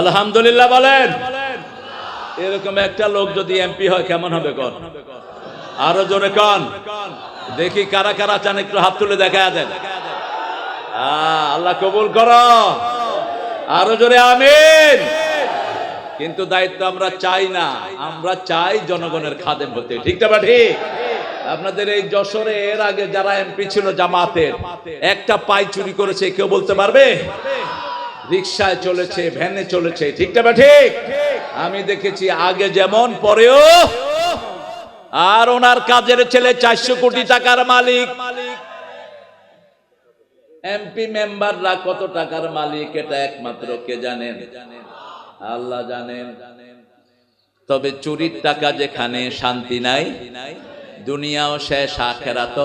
আলহামদুলিল্লাহ বলেন। এরকম একটা লোক যদি এমপি হয়, কেমন হবে কন? আরও জোরে কন? দেখি কারা কারা চান, একটু হাত তুলে দেখা দেন আল্লাহ কবুল করো। আরও জোরে আমিন। কিন্তু দায়িত্ব আমরা চাই না, আমরা চাই জনগণের খাদেম হতে। ঠিক না ঠিক? আপনাদের এই যশোরে এর আগে যারা এমপি ছিল জামাতের, একটা পাই চুরি করেছে, কেউ বলতে পারবে? রিক্সায় চলেছে, ভ্যানে চলেছে, ঠিক না বা ঠিক? আমি দেখেছি আগে যেমন, পরেও আর ওনার কাজের ছেলে চারশো কোটি টাকার মালিক। এমপি মেম্বাররা কত টাকার মালিক, এটা একমাত্র কে জানেন? আল্লাহ জানেন। তবে চুরির টাকা যেখানে শান্তি নাই, দুনিয়াও শেষ আখেরাত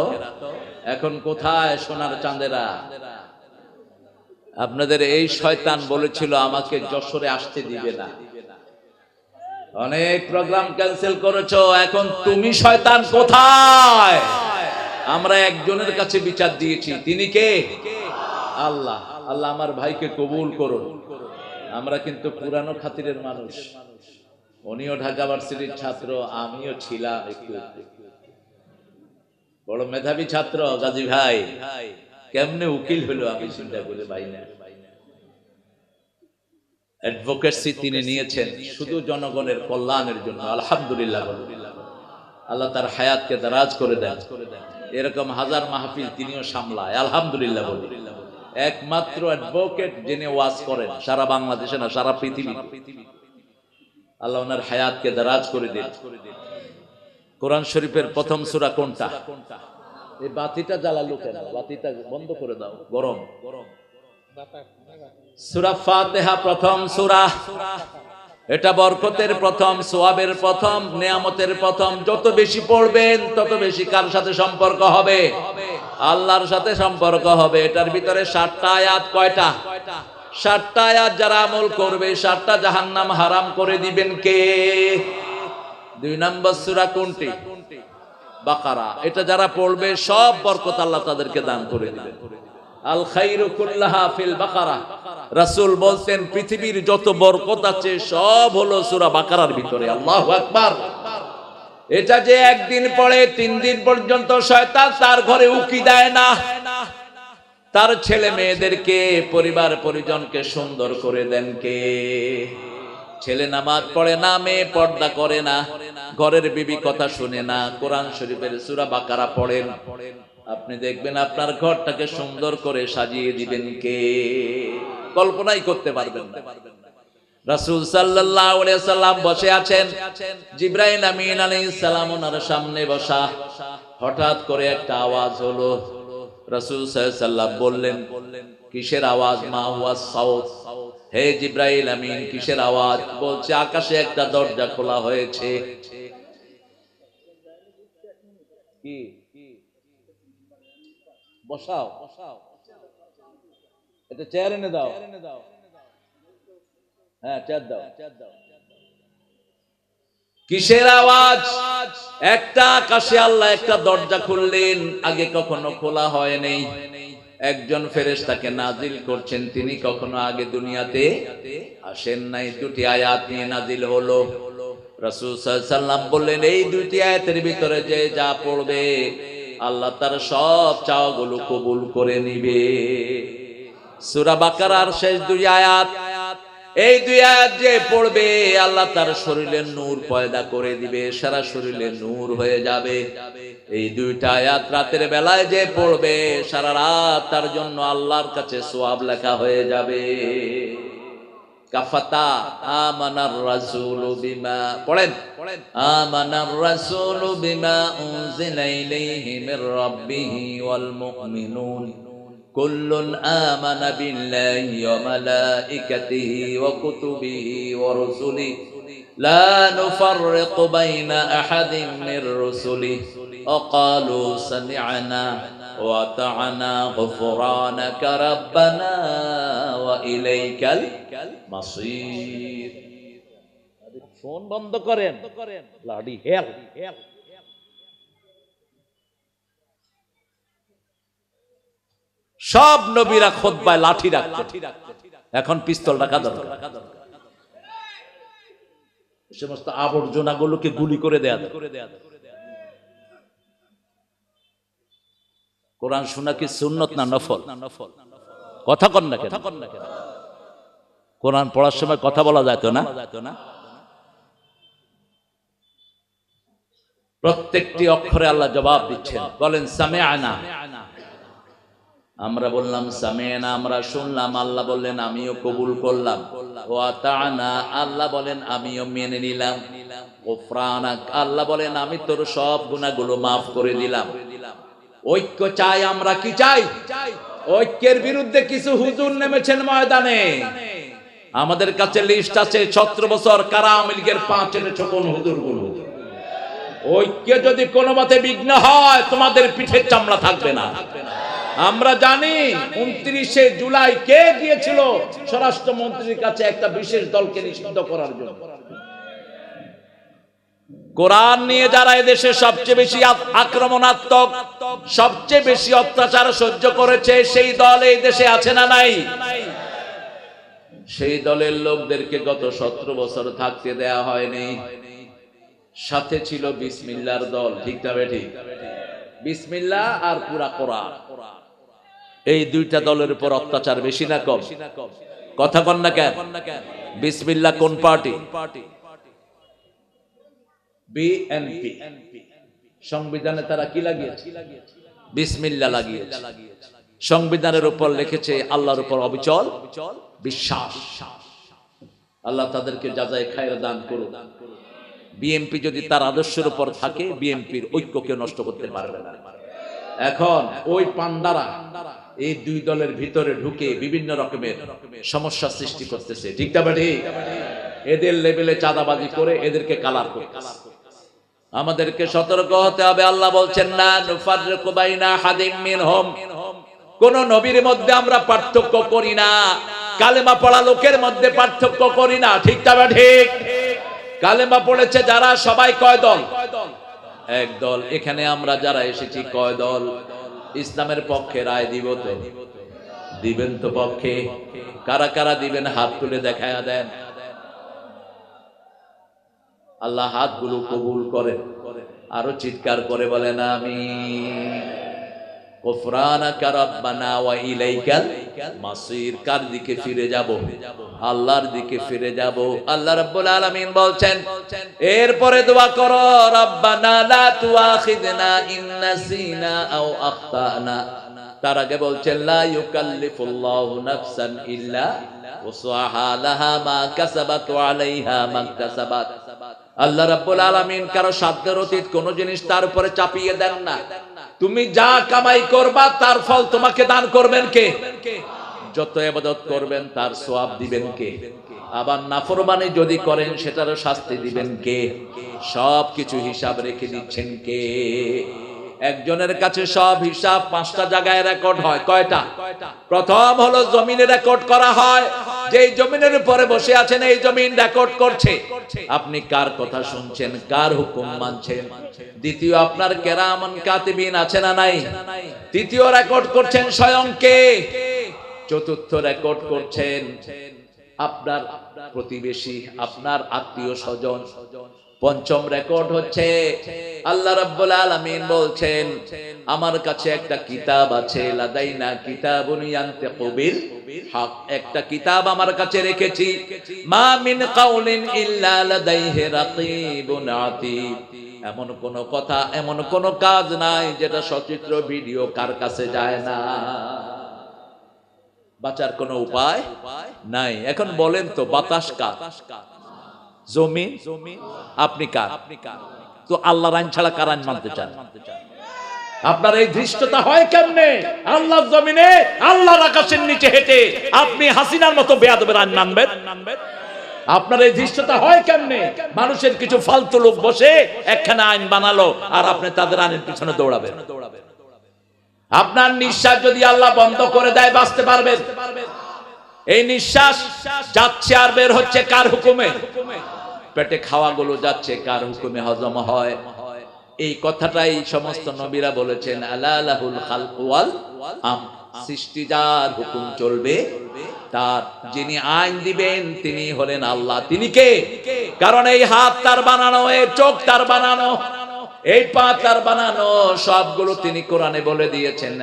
এখন কোথায় সোনার চাঁদেরা? আপনাদের এই শয়তান বলেছিল, আমাকে যশোরে আসতে দিবে না। অনেক প্রোগ্রাম ক্যান্সেল করেছ, এখন তুমি শয়তান কোথায়? আমরা একজনের কাছে বিচার দিয়েছি, তিনি কে? আল্লাহ। আল্লাহ আমার ভাইকে কবুল করো আমরা কিন্তু পুরানো খাতিরের মানুষ। উনিও ঢাকা ভার্সিটির ছাত্র, আমিও ছিলাম একটু। বড় মেধাবী ছাত্র, গাজী ভাই। কেমনে উকিল হলো আমি চিন্তা করে ভাই না। অ্যাডভোকেসি তিনি নিয়েছেন, শুধু জনগণের কল্যাণের জন্য, আলহামদুলিল্লাহ আল্লাহ তার হায়াতকে দারাজ করে দেন। এরকম হাজার মাহফিল তিনিও সামলায়, আলহামদুলিল্লাহ বলুন। একমাত্র অ্যাডভোকেট যিনি ওয়াজ করেন, সারা বাংলাদেশে না, সারা পৃথিবী আল্লাহ ওনার হায়াতকে দারাজ করে দিন। কোরআন শরীফের প্রথম সূরা কোনটা? এই বাতিটা জ্বালালো কেন? বাতিটা বন্ধ করে দাও, গরম। গরম সূরা ফাতিহা প্রথম সূরা। এটা বরকতের প্রথম, সোয়াবের প্রথম, নিয়ামতের প্রথম। যত বেশি পড়বেন, তত বেশি কার সাথে সম্পর্ক হবে? আল্লাহর সাথে সম্পর্ক হবে। এটার ভিতরে ষাটটা আয়াত কয়টা? ষাটটা আয়াত যারা আমল করবে ষাটটা জাহান্নাম হারাম করে দিবেন কে? দুই নম্বর সুরা কোনটি? বাকারা, এটা যারা পড়বে, সব বরকত আল্লাহ তাদেরকে দান করে দিবেন আল খাইরু কুল্লাহা ফিল বাকারা। রাসূল বলতেন পৃথিবীর যত বরকত আছে, সব হলো সূরা বাকারার ভিতরে। আল্লাহু আকবার। এটা যে একদিন পরে তিন দিন পর্যন্ত শয়তান তার ঘরে উকি দেয় না। তার ছেলে মেয়েদেরকে, পরিবার পরিজনকে সুন্দর করে দেন কে? ছেলে নামাজ পড়ে না, মেয়ে পর্দা করে না। ঘরের বিবি কথা শুনে না। কোরআন শরীফের সূরা বাকারা পড়েন। আপনি দেখবেন আপনার ঘরটাকে সুন্দর করে সাজিয়ে দিবেন কে? কল্পনাই করতে পারবেন সাল্লাম বসে আছেন। আমিন সালাম ওনার সামনে বসা। হঠাৎ করে একটা আওয়াজ হলো। রাসূল বললেন, কিসের আওয়াজ মা হুয়া হে জিব্রাইল আমিন, কিসের আওয়াজ? বলছে, আকাশে একটা দরজা খোলা হয়েছে। বসাও বসাও। এটা চেয়ার এনে দাও। হ্যাঁ চেয়ার দাও। কিসের আওয়াজ? একটা আকাশে আল্লাহ একটা দরজা খুললেন, আগে কখনো খোলা হয় হয়নি একজন ফেরেশতাকে নাজিল করছেন, তিনি কখনো আগে দুনিয়াতে আসেন নাই। দুটি আয়াত নিয়ে নাজিল হলো। রাসূল বললেন, এই দুটি আয়াতের ভিতরে যে যা পড়বে, আল্লাহ তার সব চাওয়াগুলো কবুল করে নিবে। সূরা বাকারার শেষ দুই আয়াত, এই দুই আয়াত যে পড়বে, আল্লাহ তার শরীরে নূর পয়দা করে দিবে, সারা শরীরে নূর হয়ে যাবে। এই দুইটা আয়াত রাতের বেলায় যে পড়বে, সারা রাত তার জন্য আল্লাহর কাছে সোয়াব লেখা হয়ে যাবে। কাফাতা আমানার রাসূলু বিমা পড়েন আমানার রাসূলু বিমা উনজিলা ইলাইহি মির রাব্বিহি ওয়াল মুমিনুন كل آمن بالله وملائكته وكتبه ورسله لا نفرق بين أحد من رسله وقالوا سمعنا وأطعنا غفرانك ربنا ফোন বন্ধ করেন। সব নবীরা খোদ পায় লাঠি লাঠি এখন পিস্তল রাখা দরকার। সমস্ত আবর্জনা গুলোকে গুলি করে দেয়া কোরআন শোনা কি সুন্নত না নফল না নফল? কথা কন না কেন? কোরআন পড়ার সময় কথা বলা যেত না? প্রত্যেকটি অক্ষরে আল্লাহ জবাব দিচ্ছেন। বলেন সামে আনা আমরা বললাম সামেনা আমরা শুনলাম আল্লাহ বললেন আমিও কবুল করলাম। ও আতানা আল্লাহ বলেন আমিও মেনে নিলাম। ও গোফরানাক আল্লাহ বলেন আমি তোর সব গুণাগুলো মাফ করে দিলাম। ঐক্য চাই আমরা কি চাই? ঐক্যের বিরুদ্ধে কিছু হুজুর নেমেছেন ময়দানে। আমাদের কাছে লিস্ট আছে ছত্র বছর কারা আওয়ামী লীগের পাঁচ এনেছো কোন হুজুরগুলো ঐক্য যদি কোনো মতে বিঘ্ন হয়, তোমাদের পিঠের চামড়া থাকবে না। আমরা জানি উনত্রিশে জুলাই কে গিয়েছিল স্বরাষ্ট্রমন্ত্রীর কাছে একটা বিশেষ দলকে নিষিদ্ধ করার জন্য। কোরআন নিয়ে যারা এদেশে সবচেয়ে বেশি আক্রমণাত্মক, সবচেয়ে বেশি অত্যাচার সহ্য করেছে, সেই দল এই দেশে আছে না নাই? সেই দলের লোকদেরকে গত সতেরো বছর থাকতে দেয়া হয়নি। সাথে ছিল বিসমিল্লার দল, ঠিক না ঠিক বিসমিল্লা আর পুরা কোরআন। এই দুইটা দলের উপর অত্যাচার বেশি না কম? কথা কন না কেন? বিসমিল্লা কোন পার্টি? বিএনপি সংবিধানে তারা কি লাগিয়েছে? বিসমিল্লা লাগিয়েছে। সংবিধানের উপর লিখেছে আল্লাহর উপর অবিচল বিশ্বাস। আল্লাহ তাদেরকে যাজায় খায়ের দান করুন বিএনপি যদি তার আদর্শের উপর থাকে বিএনপির ঐক্যকে নষ্ট করতে পারবে না। এখন ওই পান্ডারা এই দুই দলের ভিতরে ঢুকে বিভিন্ন রকমের সমস্যা সৃষ্টি করতেছে। ঠিক না এদের লেভেলে চাঁদাবাজি করে এদেরকে কালার করতেছে। আমাদেরকে সতর্ক হতে হবে। আল্লাহ বলছেন না নুফাররিকু বাইনা হাদিম মিনহুম। কোন নবীর মধ্যে আমরা পার্থক্য করি না। কালেমা পড়া লোকের মধ্যে পার্থক্য করি না। ঠিক না বা ঠিক? কালেমা পড়েছে যারা সবাই কয় দল? এক দল। এখানে আমরা যারা এসেছি কয় দল? ইসলামের পক্ষে রায় দিব তো। দিবেন তো পক্ষে। কারা কারা দিবেন? হাত তুলে দেখায়া দেন। আল্লাহ হাতগুলো কবুল করেন। আরও চিৎকার করে বলেন আমি এরপরে দোয়া করো, রাব্বানা তার আগে বলছেন ইল্লা আল্লাহ রাব্বুল আলামিন কারও সাধ্যের অতীত কোন জিনিস তার উপরে চাপিয়ে দেন না। তুমি যা কামাই করবা, তার ফল তোমাকে দান করবেন কে? যত ইবাদত করবেন, তার সওয়াব দিবেন কে? আবার নাফরমানি যদি করেন, সেটারও শাস্তি দিবেন কে? সবকিছু হিসাব রেখে দিচ্ছেন কে? একজনের কাছে সব হিসাব পাঁচটা জায়গায় রেকর্ড হয়। কয়টা? প্রথম হলো জমিনে রেকর্ড করা হয়। যে জমিনের উপরে বসে আছেন, এই জমিন রেকর্ড করছে। আপনি কার কথা শুনছেন? কার হুকুম মানছেন? দ্বিতীয়, আপনার কেরামান কাতিবিন আছে না নাই? তৃতীয় রেকর্ড করছেন স্বয়ং কে? চতুর্থ রেকর্ড করছেন আপনার প্রতিবেশী, আপনার আত্মীয় স্বজন। পঞ্চম রেকর্ড হচ্ছে, আল্লাহ রাব্বুল আলামিন বলছেন, আমার কাছে একটা কিতাব আছে, লাদাইনা কিতাবুন ইয়ানতিকু বিল হক। একটা কিতাব আমার কাছে রেখেছি, মা মিন কাউলিন ইল্লা লাদাইহি রাকিবুন আতীব। এমন কোন কথা, এমন কোন কাজ নাই যেটা সচিত্র ভিডিও কার কাছে যায় না। বাঁচার কোনো উপায় নাই। এখন বলেন তো, বাতাস কার? জমি, আপনি কার? তো আল্লাহর আইন ছাড়া কার আইন মানতে চান? আপনার এই ধৃষ্টতা হয় কেমনে? আল্লাহর জমিনে, আল্লাহর আকাশের নিচে হেঁটে আপনি হাসিনার মতো বেয়াদবের আইন মানবেন? আপনার এই ধৃষ্টতা হয় কেমনে? মানুষের কিছু ফালতু লোক বসে একখানে আইন বানালো আর আপনি তাদের আইনের পিছনে দৌড়াবেন। আপনার নিঃশ্বাস যদি আল্লাহ বন্ধ করে দেয়, বাঁচতে পারবেন। এই নিঃশ্বাস যাচ্ছে আর বের হচ্ছে কার হুকুমে? পেটে খাওয়াগুলো যাচ্ছে কার হুকুমে হজম হয়? এই কথাটাই সমস্ত নবীরা বলেছেন আলাহুল খালকুয়াল আম। সৃষ্টি যার হুকুম চলবে, তার যিনি আইন দিবেন, তিনি হলেন আল্লাহ। তিনি কে? কারণ এই হাত তার বানানো, এই চোখ তার বানানো। এই পা তার বানানো সবগুলো তিনি কোরআনে বলে দিয়েছেন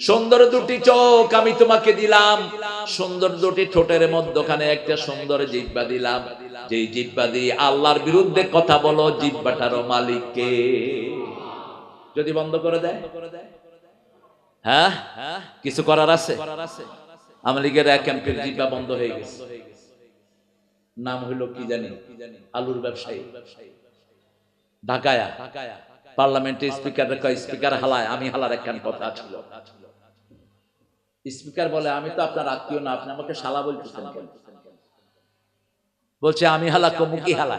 সুন্দর দুটি চোখ আমি তোমাকে দিলাম, সুন্দর দুটি ঠোঁটের মধ্যখানে একটা সুন্দর জিব্বা দিলাম। যেই জিব্বা দিয়ে আল্লাহর বিরুদ্ধে কথা বলো জিব্বাটারও মালিককে। যদি বন্ধ করে দেয়? হ্যাঁ? কিছু করার আছে? আওয়ামী লীগের এক বন্ধ হয়ে গেছে। নাম কি জানি? আলুর ব্যবসায়ী। ঢাকায়া। পার্লামেন্টে স্পিকার স্পিকার হালায়, আমি হালার একখান কথা ছিল। স্পিকার বলে, আমি তো আপনার আত্মীয় না, আপনি আমাকে শালা বলতেছেন বলছে, আমি হালা কমুকি হালা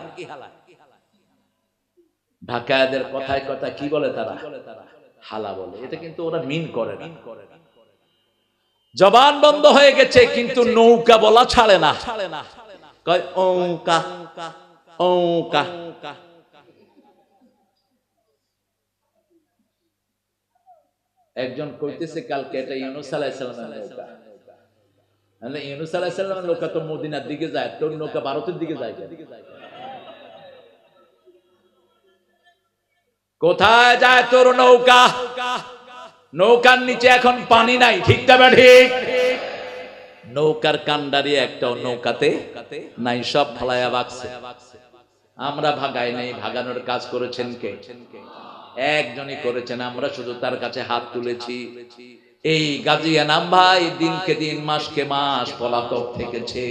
ঢাকায়াদের কথায় কথা কি বলে তারা? হালা বলে। এটা কিন্তু ওরা মিন করে না। জবান বন্ধ হয়ে গেছে, কিন্তু নৌকা বলা ছাড়ে না। একজন কইতেছে, কালকে এটা ইউনুস আলাইসালামের নৌকা। ইউনুস আলাইসালামের নৌকা তো মদিনার দিকে যায়, তোর নৌকা ভারতের দিকে যায় কেন? কোথায় যায় তোর নৌকা? নৌকার নিচে এখন পানি নাই, ঠিক তবে ঠিক? নৌকার কান্ডারি একটা নৌকাতে নাই, সব ফালায়া বাগছে। আমরা ভাগাই নাই, ভাগানোর কাজ করেছেন কে? একজনই করেছেন, আমরা শুধু তার কাছে হাত তুলেছি। এই গাজিয়া নাম ভাই দিনকে দিন, মাসকে মাস পলাতক থেকেছে।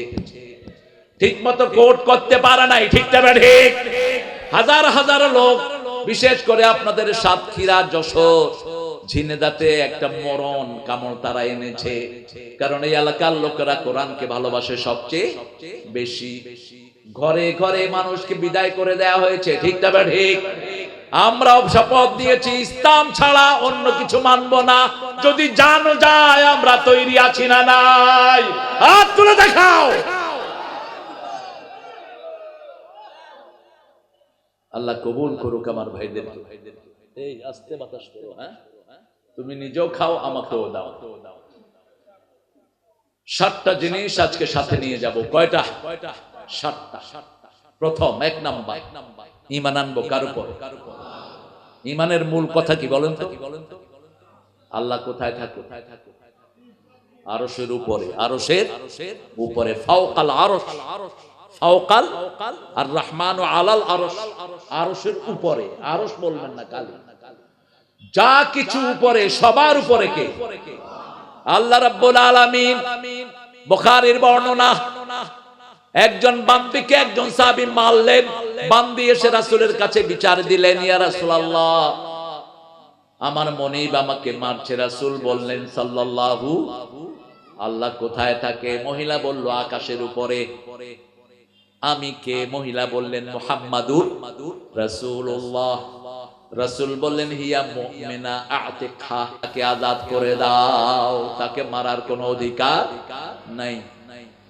ঠিক মতো কোর্ট করতে পারে নাই, ঠিক তবে ঠিক? হাজার হাজার লোক বিশেষ করে আপনাদের সাতক্ষীরা, যশোর, ঝিনেদাতে একটা মরণ কামড় তারা এনেছে। কারণ এই এলাকার লোকেরা কোরআনকে ভালোবাসে সবচেয়ে বেশি। ঘরে ঘরে মানুষকে বিদায় করে দেয়া হয়েছে। ঠিক তবে ঠিক। আমরাও শপথ দিয়েছি, ইসলাম ছাড়া অন্য কিছু মানব না। যদি জানো যায়, আমরা তৈরি আছি না নাই। হাত তুলে দেখাও। আল্লাহ কবুল করুক আমার ভাইদের এই আস্তে বাতাস করো হ্যাঁ? তুমি নিজেও খাও, আমাকেও দাও। সাতটা জিনিস আজকে সাথে নিয়ে যাব। কয়টা? কয়টা সাতটা। প্রথম, এক নাম্বার। এক নাম্বার ইমান আনব কার উপর? ইমানের মূল কথা কি বলেন তো? আল্লাহ কোথায় থাকে? আরশের উপরে। আরশের উপরে। ফাওকাল আরশ। ফাওকাল আর রহমান আলাল আরশ। আরশের উপরে। আরশ বলবেন না, কালি। যা কিছু উপরে, সবার উপরে কে? আল্লাহ রাব্বুল আলামিন। বুখারীর বর্ণনা, একজন বান্দিকে একজন সাহাবী মারলেন বান্দি এসে রাসূলের কাছে বিচার দিলেন, ইয়া রাসূলুল্লাহ, আমার মনিব আমাকে মারছে। রাসূল বললেন, সাল্লাল্লাহু, আল্লাহ কোথায় থাকে? মহিলা বলল, আকাশের উপরে। আমি কে? মহিলা বললেন মোহাম্মাদুর রাসূলুল্লাহ। রাসূল বললেন হিয়া মুমিনা খা তাকে আজাদ করে দাও। তাকে মারার কোনো অধিকার নাই।